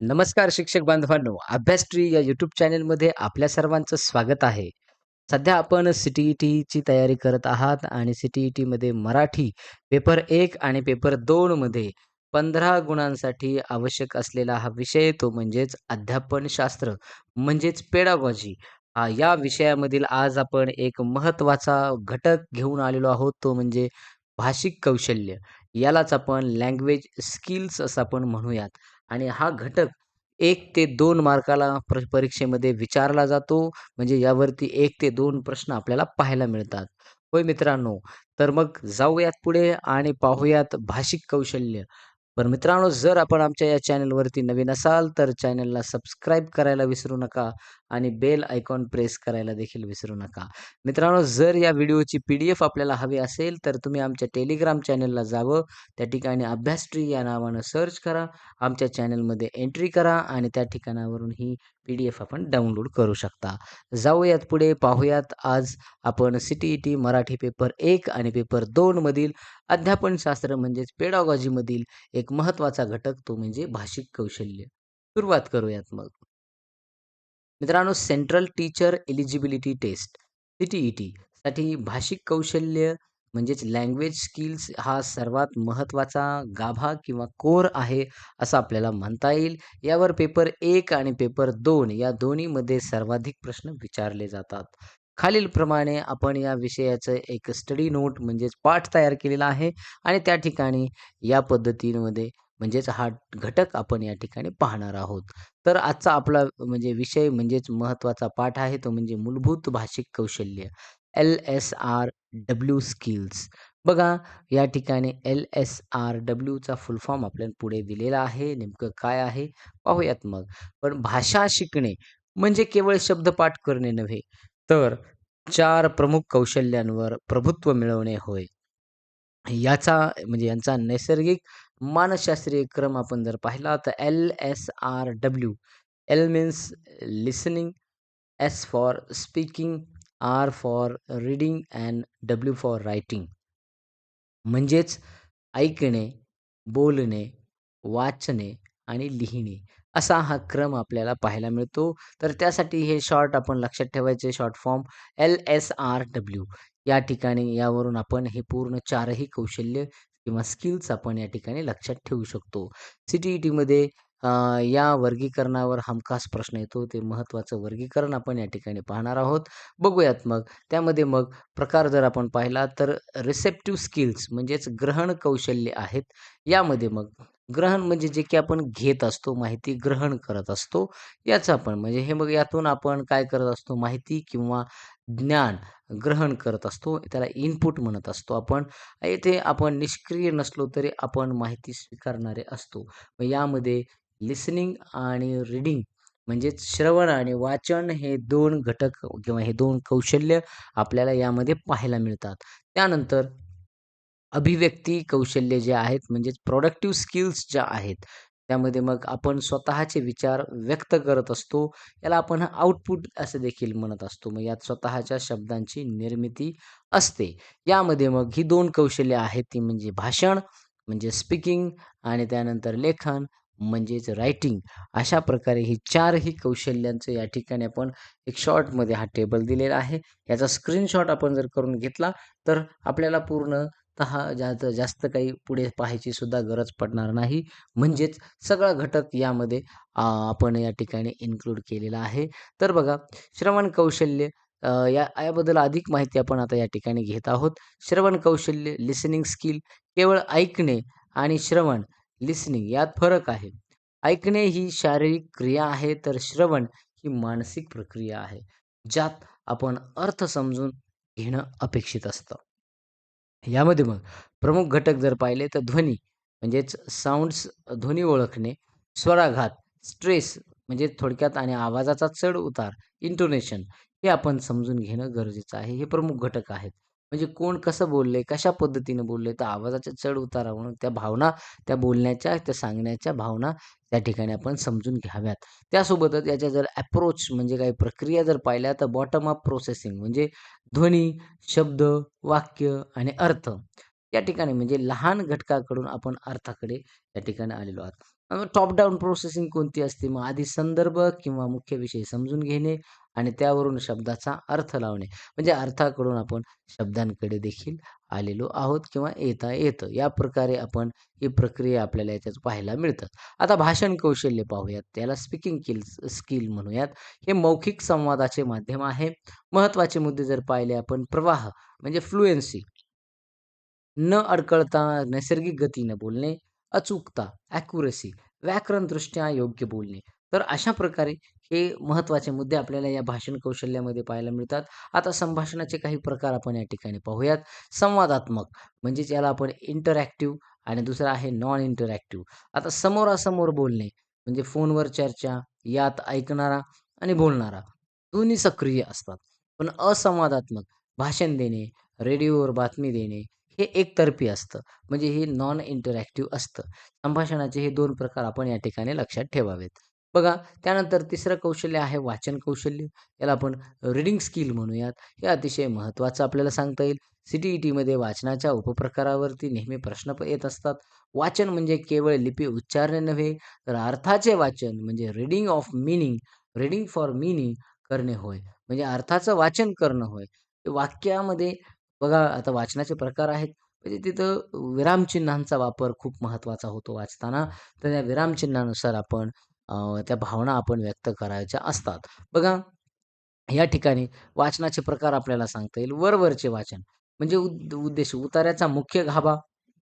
नमस्कार शिक्षक बांधवांनो, अभ्यास ट्री या यूट्यूब चॅनलमध्ये आपल्या सर्वांचं स्वागत आहे. सध्या आपण सी-टी-ई-टीची तयारी करत आहात आणि सी-टी-ई-टीमध्ये मराठी पेपर एक आणि पेपर दोनमध्ये पंधरा गुणांसाठी आवश्यक असलेला हा विषय तो म्हणजेच अध्यापनशास्त्र म्हणजेच पेडागॉजी. हा या विषयामधील आज आपण एक महत्त्वाचा घटक घेऊन आलेलो आहोत, तो म्हणजे भाषिक कौशल्य. यालाच आपण लँग्वेज स्किल्स असं आपण म्हणूयात आणि हा घटक एक ते दोन मार्काला प्र परीक्षेमध्ये विचारला जातो. म्हणजे यावरती एक ते दोन प्रश्न आपल्याला पाहायला मिळतात. होय मित्रांनो, तर मग जाऊयात पुढे आणि पाहूयात भाषिक कौशल्य. पण मित्रांनो, जर आपण आमच्या या चॅनलवरती नवीन असाल, तर चॅनलला सबस्क्राईब करायला विसरू नका आणि बेल आयकॉन प्रेस करायला देखील विसरू नका. मित्रांनो, जर या व्हिडिओची पी-डी-एफ आपल्याला हवी असेल, तर तुम्ही आमच्या टेलिग्राम चॅनलला जावं. त्या ठिकाणी अभ्यास ट्री या नावानं सर्च करा. आमच्या चॅनलमध्ये एंट्री करा आणि त्या ठिकाणावरून ही पी-डी-एफ आपण डाउनलोड करू शकता. जाऊयात पुढे पाहूयात आज आपण सी-टी-ई-टी मराठी पेपर एक आणि पेपर दोनमधील अध्यापनशास्त्र म्हणजेच पेडागॉजीमधील एक महत्त्वाचा घटक तो म्हणजे भाषिक कौशल्य. सुरुवात करूयात मग. मित्रांनो, central teacher eligibility test CTET साठी भाषिक कौशल्य म्हणजेच लँग्वेज स्किल्स हा सर्वात महत्त्वाचा गाभा किंवा कोर आहे, असं आपल्याला म्हणता येईल. यावर पेपर एक आणि पेपर दोन या दोन्हीमध्ये सर्वाधिक प्रश्न विचारले जातात. खालीलप्रमाणे आपण या विषयाचं एक स्टडी नोट म्हणजेच पाठ तयार केलेला आहे आणि त्या ठिकाणी या पद्धतीमध्ये म्हणजेच हा घटक आपण या ठिकाणी पाहणार आहोत. तर आजचा आपला म्हणजे विषय म्हणजेच महत्त्वाचा पाठ आहे तो म्हणजे मूलभूत भाषिक कौशल्य एल-एस-आर-डब्ल्यू स्किल्स. बघा या ठिकाणी एल-एस-आर-डब्ल्यूचा फुल फॉर्म आपल्याला पुढे दिलेला आहे. नेमकं काय आहे पाहूयात मग. पण भाषा शिकणे म्हणजे केवळ शब्दपाठ करणे नव्हे, तर चार प्रमुख कौशल्यांवर प्रभुत्व मिळवणे होय. याचा म्हणजे यांचा नैसर्गिक मानसशास्त्रीय क्रम आपण जर पाहिला तर L S R W. L means listening, S for speaking, R for reading and W for writing. म्हणजेच ऐकणे, बोलणे, वाचणे आणि लिहिणे असा हा क्रम आपल्याला पाहायला मिळतो. तर त्यासाठी हे शॉर्ट आपण लक्षात ठेवायचे शॉर्ट फॉर्म एल-एस-आर-डब्ल्यू. या ठिकाणी यावरून आपण हे पूर्ण चारही कौशल्य किंवा स्किल्स आपण या ठिकाणी लक्षात ठेवू शकतो. सी-टी-ई-टीमध्ये या वर्गीकरणावर हमखास प्रश्न येतो. ते महत्त्वाचं वर्गीकरण आपण या ठिकाणी पाहणार आहोत. बघूयात मग. त्यामध्ये मग प्रकार जर आपण पाहिला तर रिसेप्टिव्ह स्किल्स म्हणजेच ग्रहण कौशल्य आहेत. यामध्ये मग ग्रहण म्हणजे जे की आपण घेत असतो, माहिती ग्रहण करत असतो, याचा पण म्हणजे हे मग यातून आपण काय करत असतो, माहिती किंवा ज्ञान ग्रहण करत असतो. त्याला इनपुट म्हणत असतो आपण. येथे आपण निष्क्रिय नसलो तरी आपण माहिती स्वीकारणारे असतो. मग यामध्ये लिसनिंग आणि रीडिंग म्हणजेच श्रवण आणि वाचन हे दोन घटक किंवा हे दोन कौशल्य आपल्याला यामध्ये पाहायला मिळतात. त्यानंतर अभिव्यक्ती कौशल्य जे आहेत म्हणजेच प्रॉडक्टिव्ह स्किल्स ज्या आहेत, त्यामध्ये मग आपण स्वतःचे विचार व्यक्त करत असतो. याला आपण आउटपुट असं देखील म्हणत असतो. मग यात स्वतःच्या शब्दांची निर्मिती असते. यामध्ये मग ही दोन कौशल्य आहेत ती म्हणजे भाषण म्हणजे स्पीकिंग आणि त्यानंतर लेखन म्हणजेच रायटिंग. अशा प्रकारे ही चारही कौशल्यांचं या ठिकाणी आपण एक शॉर्टमध्ये हा टेबल दिलेला आहे. याचा स्क्रीनशॉट आपण जर करून घेतला तर आपल्याला पूर्ण हा जास्त जास्त काही पुढे पाहायची सुद्धा गरज पडणार नाही. म्हणजेच सगळा घटक यामध्ये आपण या ठिकाणी इन्क्लूड केलेला आहे. तर बघा श्रवण कौशल्य या याबद्दल अधिक माहिती आपण आता या ठिकाणी घेत आहोत. श्रवण कौशल्य लिसनिंग स्किल केवळ ऐकणे आणि श्रवण लिसनिंग यात फरक आहे. ऐकणे ही शारीरिक क्रिया आहे, तर श्रवण ही मानसिक प्रक्रिया आहे, ज्यात आपण अर्थ समजून घेणं अपेक्षित असतं. यामध्ये मग प्रमुख घटक जर पाहिले तर ध्वनी म्हणजेच साऊंड्स ध्वनी ओळखणे, स्वराघात, स्ट्रेस म्हणजे थोडक्यात आणि आवाजाचा चढ-उतार, इंटोनेशन हे आपण समजून घेणं गरजेचं आहे. हे प्रमुख घटक आहेत. म्हणजे कोण कसं बोलले कशा पद्धतीने बोलले तर आवाजाच्या चढ-उतारावरून त्या भावना, त्या बोलण्याच्या, त्या सांगण्याच्या भावना त्या ठिकाणी आपण समजून घ्याव्यात. त्यासोबतच याच्या जर अप्रोच म्हणजे काही प्रक्रिया जर पाहिल्या तर बॉटम अप प्रोसेसिंग म्हणजे ध्वनी, शब्द, वाक्य आणि अर्थ या ठिकाणी म्हणजे लहान घटकाकडून आपण अर्थाकडे या ठिकाणी आलेलो आहोत. टॉप डाऊन प्रोसेसिंग कोणती असते? मग आधी संदर्भ किंवा मुख्य विषय समजून घेणे आणि त्यावरून शब्दाचा अर्थ लावणे. म्हणजे अर्थाकडून आपण शब्दांकडे देखील आलेलो आहोत किंवा येता येतं. या प्रकारे आपण ही प्रक्रिया आपल्याला याच्यात पाहायला मिळतात आता भाषण कौशल्य पाहूयात. त्याला स्पीकिंग किल स्किल म्हणूयात. हे मौखिक संवादाचे माध्यम आहे. महत्त्वाचे मुद्दे जर पाहिले आपण प्रवाह म्हणजे फ्लुएन्सी न अडकळता नैसर्गिक गतीनं बोलणे, अचूकता, ॲक्युरसी, व्याकरणदृष्ट्या योग्य बोलणे. तर अशा प्रकारे हे महत्त्वाचे मुद्दे आपल्याला या भाषण कौशल्यामध्ये पाहायला मिळतात. आता संभाषणाचे काही प्रकार आपण या ठिकाणी पाहूयात. संवादात्मक म्हणजेच याला आपण इंटरॅक्टिव्ह आणि दुसरं आहे नॉन इंटरॅक्टिव्ह. आता समोरासमोर बोलणे म्हणजे फोनवर चर्चा, यात ऐकणारा आणि बोलणारा दोन्ही सक्रिय असतात. पण असंवादात्मक भाषण देणे, रेडिओवर बातमी देणे हे एकतर्फी असतं. म्हणजे हे नॉन इंटरॅक्टिव्ह असतं. संभाषणाचे हे दोन प्रकार आपण या ठिकाणी लक्षात ठेवावेत. बघा त्यानंतर तिसरं कौशल्य आहे वाचन कौशल्य. याला आपण रीडिंग स्किल म्हणूयात. हे अतिशय महत्त्वाचं आपल्याला सांगता येईल. सी-टी-ई-टीमध्ये वाचनाच्या उपप्रकारावरती नेहमी प्रश्न येत असतात. वाचन म्हणजे केवळ लिपी उच्चारणे नव्हे, तर अर्थाचे वाचन म्हणजे reading of meaning, reading for meaning करणे होय. म्हणजे अर्थाचं वाचन करणं होय. वाक्यामध्ये बघा आता वाचनाचे प्रकार आहेत. म्हणजे तिथं विरामचिन्हांचा वापर खूप महत्त्वाचा होतो वाचताना. तर त्या विरामचिन्हानुसार आपण त्या भावना आपण व्यक्त करायच्या असतात. बघा या ठिकाणी वाचनाचे प्रकार आपल्याला सांगता येईल. वरवरचे वाचन म्हणजे उद उद्देश उतार्याचा मुख्य गाभा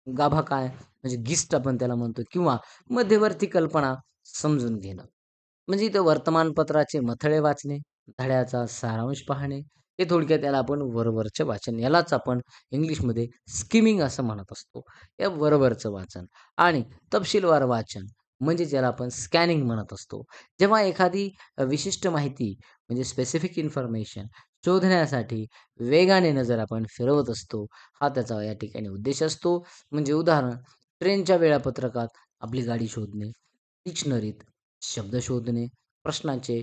गाभा काय? म्हणजे गिस्ट आपण त्याला म्हणतो किंवा मध्यवर्ती कल्पना समजून घेणं. म्हणजे इथं वर्तमानपत्राचे मथळे वाचणे, धड्याचा सारांश पाहणे, हे थोडक्यात याला आपण वरवरचं वाचन यालाच आपण इंग्लिशमध्ये स्किमिंग असं म्हणत असतो. या वरवरचं वाचन आणि तपशीलवार वाचन म्हणजे ज्याला आपण स्कॅनिंग म्हणत असतो. जेव्हा एखादी विशिष्ट माहिती म्हणजे स्पेसिफिक इन्फॉर्मेशन शोधण्यासाठी वेगाने नजर आपण फिरवत असतो. हा त्याचा या ठिकाणी उद्देश असतो. म्हणजे उदाहरण ट्रेनच्या वेळापत्रकात आपली गाडी शोधणे, डिक्शनरीत शब्द शोधणे, प्रश्नांचे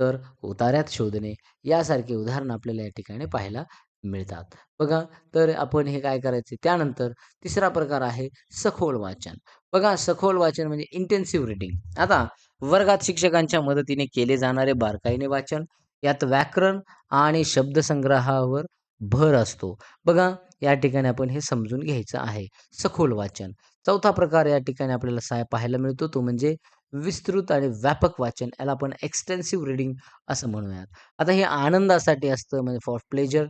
तर उताऱ्यात शोधणे यासारखे उदाहरणं आपल्याला या ठिकाणी पाहायला मिळतात. बघा तर आपण हे काय करायचे त्यानंतर तिसरा प्रकार आहे सखोल वाचन. बघा सखोल वाचन म्हणजे इंटेन्सिव्ह रीडिंग. आता वर्गात शिक्षकांच्या मदतीने केले जाणारे बारकाईने वाचन यात व्याकरण आणि शब्दसंग्रहावर भर असतो. बघा या ठिकाणी आपण हे समजून घ्यायचं आहे. सखोल वाचन. चौथा प्रकार या ठिकाणी आपल्याला साय पाहायला मिळतो तो म्हणजे विस्तृत आणि व्यापक वाचन याला आपण एक्सटेन्सिव्ह रीडिंग असं म्हणूयात. आता हे आनंदासाठी असतं म्हणजे फॉर प्लेजर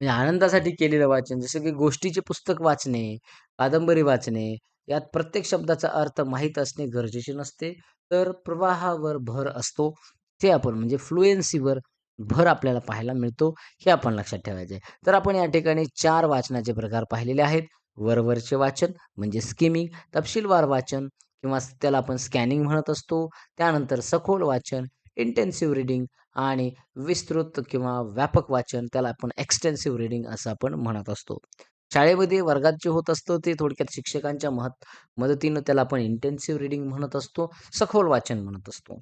म्हणजे आनंदासाठी केलेलं वाचन जसं की गोष्टीचे पुस्तक वाचणे, कादंबरी वाचणे, यात प्रत्येक शब्दाचा अर्थ माहीत असणे गरजेचे नसते. तर प्रवाहावर भर असतो. ते आपण म्हणजे फ्लुएन्सीवर भर आपल्याला पाहायला मिळतो. हे आपण लक्षात ठेवायचे आहे. तर आपण या ठिकाणी चार वाचनाचे प्रकार पाहिलेले आहेत. वरवरचे वाचन म्हणजे स्किमिंग, तपशीलवार वाचन किंवा त्याला आपण स्कॅनिंग म्हणत असतो. त्यानंतर सखोल वाचन, इंटेन्सिव्ह रीडिंग आणि विस्तृत किंवा व्यापक वाचन त्याला आपण एक्सटेन्सिव्ह रीडिंग असं आपण म्हणत असतो. शाळेमध्ये वर्गात जे होत असतं ते थोडक्यात शिक्षकांच्या महत् मदतीनं त्याला आपण इंटेन्सिव्ह रीडिंग म्हणत असतो. सखोल वाचन म्हणत असतो.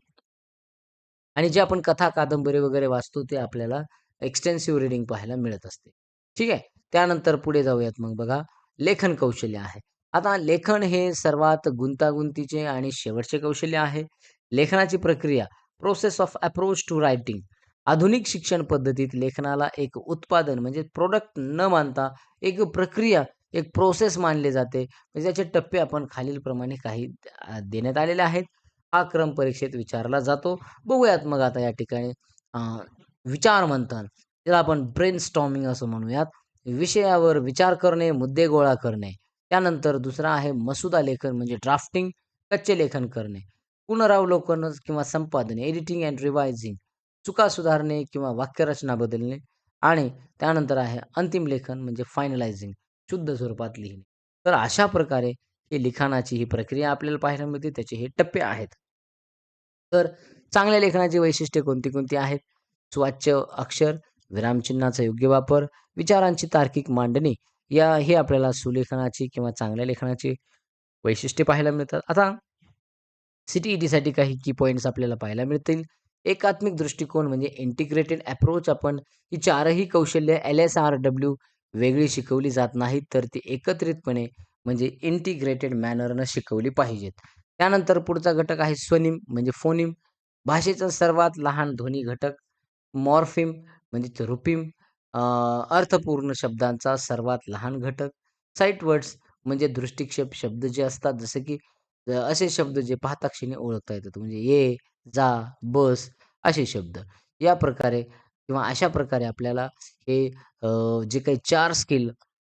आणि जे आपण कथा, कादंबरी वगैरे वाचतो ते आपल्याला एक्सटेन्सिव्ह रीडिंग पाहायला मिळत असते. ठीक आहे. त्यानंतर पुढे जाऊयात मग बघा लेखन कौशल्य आहे. आता लेखन हे सर्वात गुंतागुंतीचे आणि शेवटचे कौशल्य आहे. लेखनाची प्रक्रिया process of approach to writing. आधुनिक शिक्षण पद्धतीत लेखनाला एक उत्पादन म्हणजे प्रोडक्ट न मानता एक प्रक्रिया, एक प्रोसेस मानले जाते. म्हणजे त्याचे टप्पे आपण खालीलप्रमाणे काही देण्यात आलेले आहेत. हा क्रम परीक्षेत विचारला जातो. बघूयात मग आता या ठिकाणी विचार मंथन त्याला आपण ब्रेन स्टॉमिंग असं म्हणूयात. विषयावर विचार करणे, मुद्दे गोळा करणे. त्यानंतर दुसरा आहे मसुदा लेखन म्हणजे ड्राफ्टिंग, कच्चे लेखन करणे. पुनरावलोकन किंवा संपादने एडिटिंग अँड रिवायझिंग, चुका सुधारणे किंवा वाक्यरचना बदलणे आणि त्यानंतर आहे अंतिम लेखन म्हणजे फायनलायझिंग, शुद्ध स्वरूपात लिहिणे. तर अशा प्रकारे ही लिखाणाची ही प्रक्रिया आपल्याला पाहायला मिळते. त्याचे हे टप्पे आहेत. तर चांगल्या लेखनाची वैशिष्ट्ये कोणती-कोणती आहेत? सुवाच्य अक्षर, विरामचिन्हाचा योग्य वापर, विचारांची तार्किक मांडणी या हे आपल्याला सुलेखनाची किंवा चांगल्या लेखनाची वैशिष्ट्ये पाहायला मिळतात. आता सिटी ई टीसाठी काही की पॉईंट्स आपल्याला पाहायला मिळतील. एकात्मिक दृष्टिकोन म्हणजे इंटिग्रेटेड अप्रोच आपण ही चारही कौशल्य एल-एस-आर-डब्ल्यू वेगळी शिकवली जात नाहीत, तर ती एकत्रितपणे म्हणजे इंटिग्रेटेड मॅनरनं शिकवली पाहिजेत. त्यानंतर पुढचा घटक आहे स्वनिम म्हणजे फोनिम. भाषेचा सर्वात लहान ध्वनी घटक. मॉर्फिम म्हणजे रुपिम अर्थपूर्ण शब्दांचा सर्वात लहान घटक. साईट वर्ड्स म्हणजे दृष्टिक्षेप शब्द जे असतात जसे की असे शब्द जे पाहताक्षीने ओळखता येतात. म्हणजे ये, जा, बस असे शब्द. या प्रकारे किंवा अशा प्रकारे आपल्याला हे जे काही चार स्किल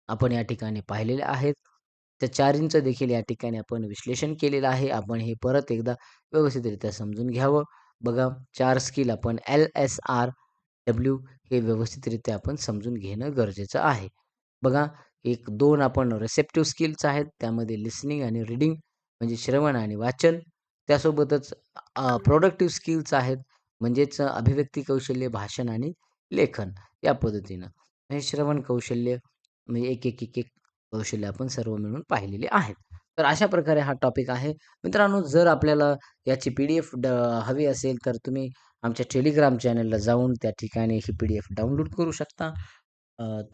आपण या ठिकाणी पाहिलेले आहेत. त्या चारींचं देखील या ठिकाणी आपण विश्लेषण केलेलं आहे. आपण हे परत एकदा व्यवस्थितरित्या समजून घ्यावं. बघा चार स्किल आपण एल एस आर डब्ल्यू हे व्यवस्थितरित्या आपण समजून घेणं गरजेचं आहे. बघा 1-2 आपण रिसेप्टिव्ह स्किल्स आहेत. त्यामध्ये लिसनिंग आणि रीडिंग म्हणजे श्रवण आणि वाचन. त्यासोबतच प्रोडक्टिव्ह स्किल्स आहेत. म्हणजेच अभिव्यक्ती कौशल्य, भाषण आणि लेखन या पद्धतीनं. हे श्रवण कौशल्य म्हणजे एक, एक, एक, एक कौशल्य आपण सर्व मिळून पाहिलेले आहेत. तर अशा प्रकारे हा टॉपिक आहे. मित्रांनो जर आपल्याला याची पी-डी-एफ ड हवी असेल तर तुम्ही आमच्या टेलिग्राम चॅनलला जाऊन त्या ठिकाणी ही पी-डी-एफ डाउनलोड करू शकता.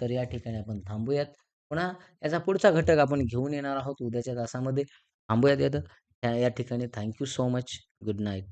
तर या ठिकाणी आपण थांबूयात. पुन्हा याचा पुढचा घटक आपण घेऊन येणार आहोत उद्याच्या तासामध्ये. थांबूयात या ठिकाणी thank you so much. Good night.